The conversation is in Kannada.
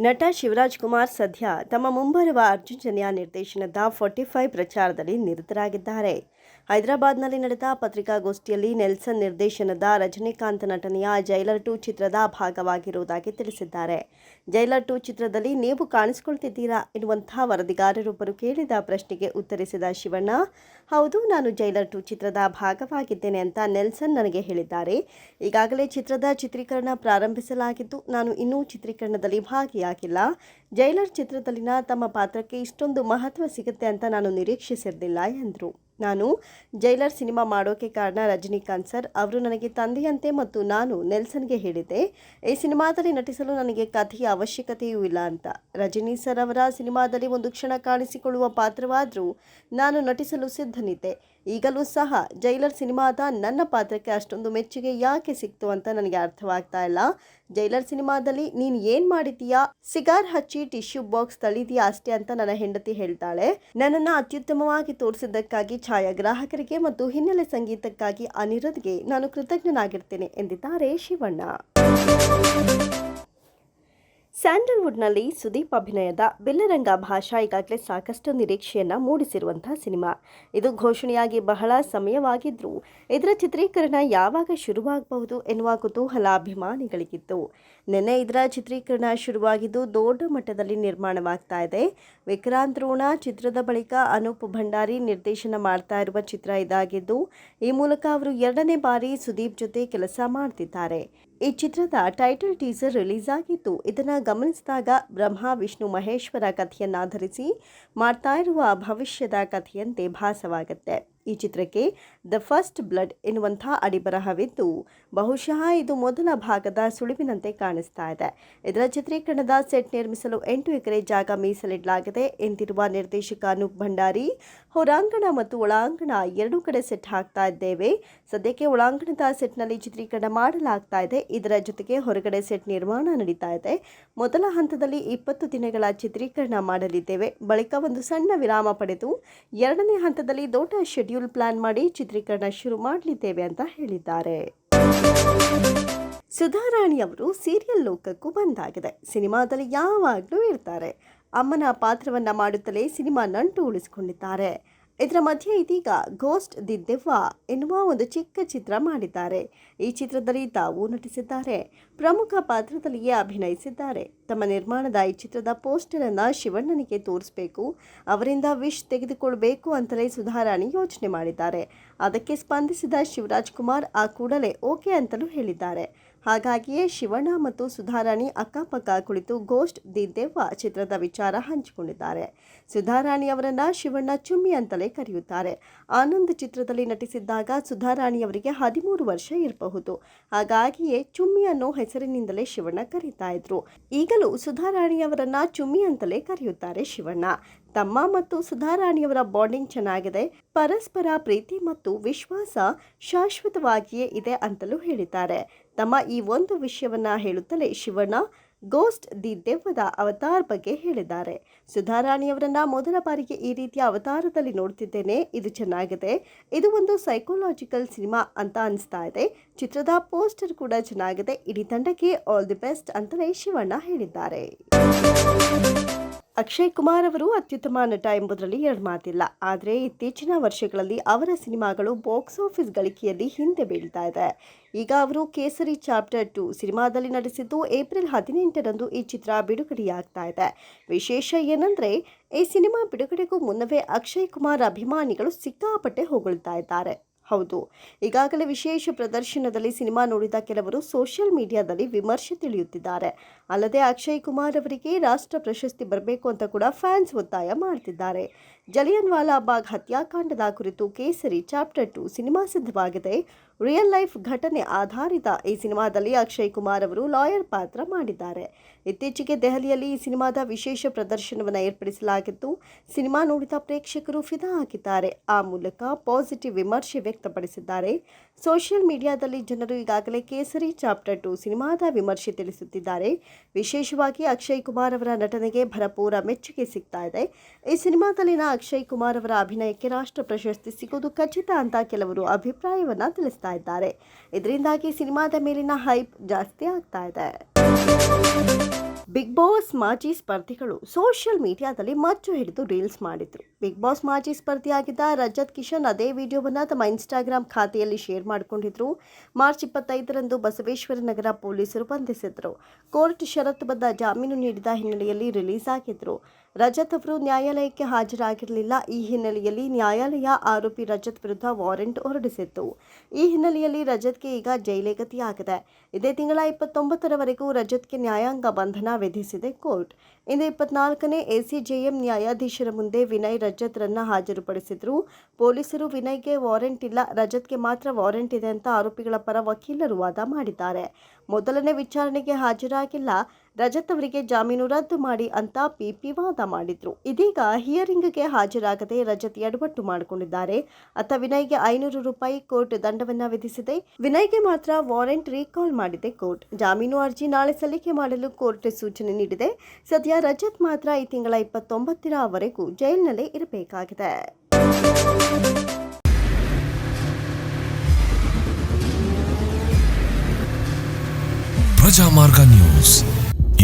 ನಟ ಶಿವರಾಜ್ ಕುಮಾರ್ ಸದ್ಯ ತಮ್ಮ ಮುಂಬರುವ ಅರ್ಜುನ್ ಜನ್ಯ ನಿರ್ದೇಶನದ ಫೋರ್ಟಿ ಫೈವ್ ಪ್ರಚಾರದಲ್ಲಿ ನಿರತರಾಗಿದ್ದಾರೆ. ಹೈದರಾಬಾದ್ನಲ್ಲಿ ನಡೆದ ಪತ್ರಿಕಾಗೋಷ್ಠಿಯಲ್ಲಿ ನೆಲ್ಸನ್ ನಿರ್ದೇಶನದ ರಜನಿಕಾಂತ್ ನಟನೆಯ ಜೈಲರ್ ಟು ಚಿತ್ರದ ಭಾಗವಾಗಿರುವುದಾಗಿ ತಿಳಿಸಿದ್ದಾರೆ. ಜೈಲರ್ ಟು ಚಿತ್ರದಲ್ಲಿ ನೀವು ಕಾಣಿಸಿಕೊಳ್ತಿದ್ದೀರಾ ಎನ್ನುವಂತಹ ವರದಿಗಾರರೊಬ್ಬರು ಕೇಳಿದ ಪ್ರಶ್ನೆಗೆ ಉತ್ತರಿಸಿದ ಶಿವಣ್ಣ ಹೌದು, ನಾನು ಜೈಲರ್ ಟು ಚಿತ್ರದ ಭಾಗವಾಗಿದ್ದೇನೆ ಅಂತ ನೆಲ್ಸನ್ ನನಗೆ ಹೇಳಿದ್ದಾರೆ. ಈಗಾಗಲೇ ಚಿತ್ರದ ಚಿತ್ರೀಕರಣ ಪ್ರಾರಂಭಿಸಲಾಗಿದ್ದು, ನಾನು ಇನ್ನೂ ಚಿತ್ರೀಕರಣದಲ್ಲಿ ಭಾಗಿಯಾಗಿಲ್ಲ. ಜೈಲರ್ ಚಿತ್ರದಲ್ಲಿನ ತಮ್ಮ ಪಾತ್ರಕ್ಕೆ ಇಷ್ಟೊಂದು ಮಹತ್ವ ಸಿಗುತ್ತೆ ಅಂತ ನಾನು ನಿರೀಕ್ಷಿಸಿರಲಿಲ್ಲ, ಎಂದರು. ನಾನು ಜೈಲರ್ ಸಿನಿಮಾ ಮಾಡೋಕೆ ಕಾರಣ ರಜನಿಕಾಂತ್ ಸರ್. ಅವರು ನನಗೆ ತಂದೆಯಂತೆ ಮತ್ತು ನಾನು ನೆಲ್ಸನ್ಗೆ ಹೇಳಿದ್ದೆ. ಈ ಸಿನಿಮಾದಲ್ಲಿ ನಟಿಸಲು ನನಗೆ ಕಥೆಯ ಅವಶ್ಯಕತೆಯೂ ಇಲ್ಲ ಅಂತ. ರಜನಿ ಸರ್ ಅವರ ಸಿನಿಮಾದಲ್ಲಿ ಒಂದು ಕ್ಷಣ ಕಾಣಿಸಿಕೊಳ್ಳುವ ಪಾತ್ರವಾದರೂ ನಾನು ನಟಿಸಲು ಸಿದ್ಧನಿದ್ದೆ ಈಗಲೂ ಸಹ ಜೈಲರ್ ಸಿನಿಮಾದ ನನ್ನ ಪಾತ್ರಕ್ಕೆ ಅಷ್ಟೊಂದು ಮೆಚ್ಚುಗೆ ಯಾಕೆ ಸಿಕ್ತು ಅಂತ ನನಗೆ ಅರ್ಥವಾಗ್ತಾ ಇಲ್ಲ. ಜೈಲರ್ ಸಿನಿಮಾದಲ್ಲಿ ನೀನು ಏನು ಮಾಡಿದೀಯಾ ಸಿಗಾರ್ ಹಚ್ಚಿ ಟಿಶ್ಯೂ ಬಾಕ್ಸ್ ತಳಿದೀಯಾ ಅಷ್ಟೇ ಅಂತ ನನ್ನ ಹೆಂಡತಿ ಹೇಳ್ತಾಳೆ. ನನ್ನನ್ನು ಅತ್ಯುತ್ತಮವಾಗಿ ತೋರಿಸಿದ್ದಕ್ಕಾಗಿ ಛಾಯಾಗ್ರಾಹಕರಿಗೆ ಮತ್ತು ಹಿನ್ನೆಲೆ ಸಂಗೀತಕ್ಕಾಗಿ ಅನಿರುದ್ಗೆ ನಾನು ಕೃತಜ್ಞನಾಗಿರ್ತೇನೆ ಎಂದಿದ್ದಾರೆ ಶಿವಣ್ಣ. ಸ್ಯಾಂಡಲ್ವುಡ್ನಲ್ಲಿ ಸುದೀಪ್ ಅಭಿನಯದ ಬಿಲ್ಲರಂಗ ಭಾಷಾ ಈಗಾಗಲೇ ಸಾಕಷ್ಟು ನಿರೀಕ್ಷೆಯನ್ನು ಮೂಡಿಸಿರುವಂತಹ ಸಿನಿಮಾ. ಇದು ಘೋಷಣೆಯಾಗಿ ಬಹಳ ಸಮಯವಾಗಿದ್ದರೂ ಇದರ ಚಿತ್ರೀಕರಣ ಯಾವಾಗ ಶುರುವಾಗಬಹುದು ಎನ್ನುವ ಕುತೂಹಲ ಅಭಿಮಾನಿಗಳಿಗಿತ್ತು. ನಿನ್ನೆ ಇದರ ಚಿತ್ರೀಕರಣ ಶುರುವಾಗಿದ್ದು ದೊಡ್ಡ ಮಟ್ಟದಲ್ಲಿ ನಿರ್ಮಾಣವಾಗ್ತಾ ಇದೆ. ವಿಕ್ರಾಂತ್ ರೋಣ ಚಿತ್ರದ ಬಳಿಕ ಅನೂಪ್ ಭಂಡಾರಿ ನಿರ್ದೇಶನ ಮಾಡ್ತಾ ಇರುವ ಚಿತ್ರ ಇದಾಗಿದ್ದು, ಈ ಮೂಲಕ ಅವರು ಎರಡನೇ ಬಾರಿ ಸುದೀಪ್ ಜೊತೆ ಕೆಲಸ ಮಾಡ್ತಿದ್ದಾರೆ. ಈ ಚಿತ್ರದ ಟೈಟಲ್ ಟೀಸರ್ ರಿಲೀಸ್ ಆಗಿತ್ತು ಇದನ್ನು ಗಮನಿಸಿದಾಗ ಬ್ರಹ್ಮ, ವಿಷ್ಣು, ಮಹೇಶ್ವರ ಕಥೆಯನ್ನಾಧರಿಸಿ ಮಾಡ್ತಾ ಇರುವ ಭವಿಷ್ಯದ ಕಥೆಯಂತೆ ಭಾಸವಾಗುತ್ತೆ. ಈ ಚಿತ್ರಕ್ಕೆ ದ ಫಸ್ಟ್ ಬ್ಲಡ್ ಎನ್ನುವಂಥ ಅಡಿಬರಹವಿದ್ದು, ಬಹುಶಃ ಇದು ಮೊದಲ ಭಾಗದ ಸುಳಿವಿನಂತೆ ಕಾಣಿಸ್ತಾ ಇದೆ. ಇದರ ಚಿತ್ರೀಕರಣದ ಸೆಟ್ ನಿರ್ಮಿಸಲು ಎಂಟು ಎಕರೆ ಜಾಗ ಮೀಸಲಿಡಲಾಗಿದೆ ಎಂದಿರುವ ನಿರ್ದೇಶಕ ಅನೂಪ್ ಭಂಡಾರಿ, ಹೊರಾಂಗಣ ಮತ್ತು ಒಳಾಂಗಣ ಎರಡೂ ಕಡೆ ಸೆಟ್ ಹಾಕ್ತಾ ಇದ್ದೇವೆ. ಸದ್ಯಕ್ಕೆ ಒಳಾಂಗಣದ ಸೆಟ್ನಲ್ಲಿ ಚಿತ್ರೀಕರಣ ಮಾಡಲಾಗ್ತಾ ಇದೆ. ಇದರ ಜೊತೆಗೆ ಹೊರಗಡೆ ಸೆಟ್ ನಿರ್ಮಾಣ ನಡೀತಾ ಇದೆ. ಮೊದಲ ಹಂತದಲ್ಲಿ ಇಪ್ಪತ್ತು ದಿನಗಳ ಚಿತ್ರೀಕರಣ ಮಾಡಲಿದ್ದೇವೆ. ಬಳಿಕ ಒಂದು ಸಣ್ಣ ವಿರಾಮ ಪಡೆದು ಎರಡನೇ ಹಂತದಲ್ಲಿ ದೊಡ್ಡ ಶೆಡ್ಯೂಲ್ ಪ್ಲಾನ್ ಮಾಡಿ ಚಿತ್ರೀಕರಣ ಶುರು ಮಾಡಲಿದ್ದೇವೆ ಅಂತ ಹೇಳಿದ್ದಾರೆ. ಸುಧಾರಾಣಿ ಅವರು ಸೀರಿಯಲ್ ಲೋಕಕ್ಕೂ ಬಂದಾಗಿದೆ. ಸಿನಿಮಾದಲ್ಲಿ ಯಾವಾಗಲೂ ಇರ್ತಾರೆ. ಅಮ್ಮನ ಪಾತ್ರವನ್ನು ಮಾಡುತ್ತಲೇ ಸಿನಿಮಾ ನಂಟು ಉಳಿಸಿಕೊಂಡಿದ್ದಾರೆ. ಇದರ ಮಧ್ಯೆ ಇದೀಗ ಗೋಸ್ಟ್ ದಿ ದೆವ್ವ ಎನ್ನುವ ಒಂದು ಚಿಕ್ಕ ಚಿತ್ರ ಮಾಡಿದ್ದಾರೆ. ಈ ಚಿತ್ರದಲ್ಲಿ ತಾವು ನಟಿಸಿದ್ದಾರೆ. ಪ್ರಮುಖ ಪಾತ್ರದಲ್ಲಿಯೇ ಅಭಿನಯಿಸಿದ್ದಾರೆ. ತಮ್ಮ ನಿರ್ಮಾಣದ ಈ ಚಿತ್ರದ ಪೋಸ್ಟರನ್ನು ಶಿವಣ್ಣನಿಗೆ ತೋರಿಸಬೇಕು. ಅವರಿಂದ ವಿಶ್ ತೆಗೆದುಕೊಳ್ಬೇಕು ಅಂತಲೇ ಸುಧಾರಾಣಿ ಯೋಚನೆ ಮಾಡಿದ್ದಾರೆ. ಅದಕ್ಕೆ ಸ್ಪಂದಿಸಿದ ಶಿವರಾಜ್ ಕುಮಾರ್ ಆ ಕೂಡಲೇ ಓಕೆ ಅಂತಲೂ ಹೇಳಿದ್ದಾರೆ. ಹಾಗಾಗಿಯೇ ಶಿವಣ್ಣ ಮತ್ತು ಸುಧಾರಾಣಿ ಅಕ್ಕಪಕ್ಕ ಕುಳಿತು ಗೋಸ್ಟ್ ದಿ ದೆವ್ವ ಚಿತ್ರದ ವಿಚಾರ ಹಂಚಿಕೊಂಡಿದ್ದಾರೆ. ಸುಧಾರಾಣಿ ಅವರನ್ನು ಶಿವಣ್ಣ ಚುಮ್ಮಿ ಅಂತಲೇ ಕರೆಯುತ್ತಾರೆ. ಆನಂದ್ ಚಿತ್ರದಲ್ಲಿ ನಟಿಸಿದ್ದಾಗ ಸುಧಾರಾಣಿ ಅವರಿಗೆ ಹದಿಮೂರು ವರ್ಷ ಇರಬಹುದು. ಹಾಗಾಗಿಯೇ ಚುಮ್ಮಿ ಅನ್ನೋ ಹೆಸರಿನಿಂದಲೇ ಶಿವಣ್ಣ ಕರೀತಾ ಇದ್ರು. ಈಗಲೂ ಸುಧಾರಾಣಿ ಅವರನ್ನ ಚುಮ್ಮಿ ಅಂತಲೇ ಕರೆಯುತ್ತಾರೆ ಶಿವಣ್ಣ. ತಮ್ಮ ಮತ್ತು ಸುಧಾರಾಣಿಯವರ ಬಾಂಡಿಂಗ್ ಚೆನ್ನಾಗಿದೆ, ಪರಸ್ಪರ ಪ್ರೀತಿ ಮತ್ತು ವಿಶ್ವಾಸ ಶಾಶ್ವತವಾಗಿಯೇ ಇದೆ ಅಂತಲೂ ಹೇಳಿದ್ದಾರೆ. ತಮ್ಮ ಈ ಒಂದು ವಿಷಯವನ್ನ ಹೇಳುತ್ತಲೇ ಶಿವಣ್ಣ ಗೋಸ್ಟ್ ದಿ ದೆವ್ವದ ಅವತಾರ್ ಬಗ್ಗೆ ಹೇಳಿದ್ದಾರೆ. ಸುಧಾರಾಣಿಯವರನ್ನ ಮೊದಲ ಬಾರಿಗೆ ಈ ರೀತಿಯ ಅವತಾರದಲ್ಲಿ ನೋಡ್ತಿದ್ದೇನೆ, ಇದು ಚೆನ್ನಾಗಿದೆ. ಇದು ಒಂದು ಸೈಕೋಲಾಜಿಕಲ್ ಸಿನಿಮಾ ಅಂತ ಅನಿಸ್ತಾ ಇದೆ. ಚಿತ್ರದ ಪೋಸ್ಟರ್ ಕೂಡ ಚೆನ್ನಾಗಿದೆ. ಇಡೀ ತಂಡಕ್ಕೆ ಆಲ್ ದಿ ಬೆಸ್ಟ್ ಅಂತಲೇ ಶಿವಣ್ಣ ಹೇಳಿದ್ದಾರೆ. ಅಕ್ಷಯ್ ಕುಮಾರ್ ಅವರು ಅತ್ಯುತ್ತಮ ನಟ ಎಂಬುದರಲ್ಲಿ ಎರಡು ಮಾತಿಲ್ಲ. ಆದರೆ ಇತ್ತೀಚಿನ ವರ್ಷಗಳಲ್ಲಿ ಅವರ ಸಿನಿಮಾಗಳು ಬಾಕ್ಸ್ ಆಫೀಸ್ ಗಳಿಕೆಯಲ್ಲಿ ಹಿಂದೆ ಬೀಳ್ತಾ ಇದೆ. ಈಗ ಅವರು ಕೇಸರಿ ಚಾಪ್ಟರ್ ಟು ಸಿನಿಮಾದಲ್ಲಿ ನಟಿಸಿದ್ದು ಏಪ್ರಿಲ್ ಹದಿನೆಂಟರಂದು ಈ ಚಿತ್ರ ಬಿಡುಗಡೆಯಾಗ್ತಾ ಇದೆ. ವಿಶೇಷ ಏನಂದರೆ, ಈ ಸಿನಿಮಾ ಬಿಡುಗಡೆಗೂ ಮುನ್ನವೇ ಅಕ್ಷಯ್ ಕುಮಾರ್ ಅಭಿಮಾನಿಗಳು ಸಿಕ್ಕಾಪಟ್ಟೆ ಹೊಗಳ್ತಾ ಇದ್ದಾರೆ. ಹೌದು, ಈಗಾಗಲೇ ವಿಶೇಷ ಪ್ರದರ್ಶನದಲ್ಲಿ ಸಿನಿಮಾ ನೋಡಿದ ಕೆಲವರು ಸೋಷಿಯಲ್ ಮೀಡಿಯಾದಲ್ಲಿ ವಿಮರ್ಶೆ ತಿಳಿಯುತ್ತಿದ್ದಾರೆ. ಅಲ್ಲದೆ ಅಕ್ಷಯ್ ಕುಮಾರ್ ಅವರಿಗೆ ರಾಷ್ಟ್ರ ಪ್ರಶಸ್ತಿ ಬರಬೇಕು ಅಂತ ಕೂಡ ಫ್ಯಾನ್ಸ್ ಒತ್ತಾಯ ಮಾಡ್ತಿದ್ದಾರೆ. ಜಲಿಯನ್ ವಾಲಾಬಾಗ್ ಹತ್ಯಾಕಾಂಡದ ಕುರಿತು ಕೇಸರಿ ಚಾಪ್ಟರ್ ಟು ಸಿನಿಮಾ ಸಿದ್ಧವಾಗಿದೆ. ರಿಯಲ್ ಲೈಫ್ ಘಟನೆ ಆಧಾರಿತ ಈ ಸಿನಿಮಾದಲ್ಲಿ ಅಕ್ಷಯ್ ಕುಮಾರ್ ಅವರು ಲಾಯರ್ ಪಾತ್ರ ಮಾಡಿದ್ದಾರೆ. ಇತ್ತೀಚೆಗೆ ದೆಹಲಿಯಲ್ಲಿ ಈ ಸಿನಿಮಾದ ವಿಶೇಷ ಪ್ರದರ್ಶನವನ್ನು ಏರ್ಪಡಿಸಲಾಗಿದ್ದು ಸಿನಿಮಾ ನೋಡಿದ ಪ್ರೇಕ್ಷಕರು ಫಿದಾ ಹಾಕಿದ್ದಾರೆ ಆ ಮೂಲಕ ಪಾಸಿಟಿವ್ ವಿಮರ್ಶೆ ವ್ಯಕ್ತಪಡಿಸಿದ್ದಾರೆ. ಸೋಷಿಯಲ್ ಮೀಡಿಯಾದಲ್ಲಿ ಜನರು ಈಗಾಗಲೇ ಕೇಸರಿ ಚಾಪ್ಟರ್ ಟು ಸಿನಿಮಾದ ವಿಮರ್ಶೆ ತಿಳಿಸುತ್ತಿದ್ದಾರೆ. ವಿಶೇಷವಾಗಿ ಅಕ್ಷಯ್ ಕುಮಾರ್ ಅವರ ನಟನೆಗೆ ಭರಪೂರ ಮೆಚ್ಚುಗೆ ಸಿಗ್ತಾ ಇದೆ. ಈ ಸಿನಿಮಾದಲ್ಲಿನ ಅಕ್ಷಯ್ ಕುಮಾರ್ ಅವರ ಅಭಿನಯಕ್ಕೆ ರಾಷ್ಟ್ರ ಪ್ರಶಸ್ತಿ ಸಿಗೋದು ಖಚಿತ ಅಂತ ಕೆಲವರು ಅಭಿಪ್ರಾಯವನ್ನ ತಿಳಿಸ್ತಾ ಇದ್ದಾರೆ. ಇದರಿಂದಾಗಿ ಸಿನಿಮಾದ ಮೇಲಿನ ಹೈಪ್ ಜಾಸ್ತಿ ಆಗ್ತಾ ಇದೆ. ಬಿಗ್ ಬಾಸ್ ಮಾಜಿ ಸ್ಪರ್ಧಿಗಳು ಸೋಷಿಯಲ್ ಮೀಡಿಯಾದಲ್ಲಿ ಮಚ್ಚು ಹಿಡಿದು ರೀಲ್ಸ್ ಮಾಡಿದ್ರು. ಬಿಗ್ ಬಾಸ್ ಮಾಜಿ ಸ್ಪರ್ಧಿಯಾಗಿದ್ದ ರಜತ್ ಕಿಶನ್ ಅದೇ ವಿಡಿಯೋವನ್ನು ತಮ್ಮ ಇನ್ಸ್ಟಾಗ್ರಾಮ್ ಖಾತೆಯಲ್ಲಿ ಶೇರ್ ಮಾಡಿಕೊಂಡಿದ್ರು. ಮಾರ್ಚ್ ಇಪ್ಪತ್ತೈದರಂದು ಬಸವೇಶ್ವರ ನಗರ ಪೊಲೀಸರು ಬಂಧಿಸಿದ್ರು. ಕೋರ್ಟ್ ಷರತ್ತುಬದ್ಧ ಜಾಮೀನು ನೀಡಿದ ಹಿನ್ನೆಲೆಯಲ್ಲಿ ರಿಲೀಸ್ ಆಗಿದ್ರು. ರಜತ್ ಅವರು ನ್ಯಾಯಾಲಯಕ್ಕೆ ಹಾಜರಾಗಿರಲಿಲ್ಲ. ಈ ಹಿನ್ನೆಲೆಯಲ್ಲಿ ನ್ಯಾಯಾಲಯ ಆರೋಪಿ ರಜತ್ ವಿರುದ್ಧ ವಾರೆಂಟ್ ಹೊರಡಿಸಿತ್ತು. ಈ ಹಿನ್ನೆಲೆಯಲ್ಲಿ ರಜತ್ಗೆ ಈಗ ಜೈಲೇ ಗತಿಯಾಗಿದೆ. ಇದೇ ತಿಂಗಳ ಇಪ್ಪತ್ತೊಂಬತ್ತರವರೆಗೂ ರಜತ್ಗೆ ನ್ಯಾಯಾಂಗ ಬಂಧನ ವಿಧಿಸಿದೆ ಕೋರ್ಟ್. ಇಂದು ಇಪ್ಪತ್ನಾಲ್ಕನೇ ಎಸಿಜೆಎಂ ನ್ಯಾಯಾಧೀಶರ ಮುಂದೆ ವಿನಯ್ ರಜತ್ರನ್ನ ಹಾಜರುಪಡಿಸಿದ್ರು. ಪೊಲೀಸರು ವಿನಯ್ಗೆ ವಾರೆಂಟ್ ಇಲ್ಲ, ರಜತ್ಗೆ ಮಾತ್ರ ವಾರೆಂಟ್ ಇದೆ ಅಂತ ಆರೋಪಿಗಳ ಪರ ವಕೀಲರು ವಾದ ಮಾಡಿದ್ದಾರೆ. ಮೊದಲನೇ ವಿಚಾರಣೆಗೆ ಹಾಜರಾಗಿಲ್ಲ ರಜತ್ ಅವರಿಗೆ ಜಾಮೀನು ರದ್ದು ಮಾಡಿ ಅಂತ ಪಿಪಿ ವಾದ ಮಾಡಿದ್ರು. ಇದೀಗ ಹಿಯರಿಂಗ್ಗೆ ಹಾಜರಾಗದೆ ರಜತ್ ಎಡವಟ್ಟು ಮಾಡಿಕೊಂಡಿದ್ದಾರೆ. ಅತ್ತ ವಿನಯ್ಗೆ ಐನೂರು ರೂಪಾಯಿ ಕೋರ್ಟ್ ದಂಡವನ್ನ ವಿಧಿಸಿದೆ. ವಿನಯ್ಗೆ ಮಾತ್ರ ವಾರೆಂಟ್ ರೀಕಾಲ್ ಮಾಡಿದೆ ಕೋರ್ಟ್. ಜಾಮೀನು ಅರ್ಜಿ ನಾಳೆ ಸಲ್ಲಿಕೆ ಮಾಡಲು ಕೋರ್ಟ್ ಸೂಚನೆ ನೀಡಿದೆ. ಸದ್ಯ ರಜತ್ ಮಾತ್ರ ಈ ತಿಂಗಳ ಇಪ್ಪತ್ತೊಂಬತ್ತರವರೆಗೂ ಜೈಲಿನಲ್ಲೇ ಇರಬೇಕಾಗಿದೆ. ಪ್ರಜಾಮಾರ್ಗ ನ್ಯೂಸ್.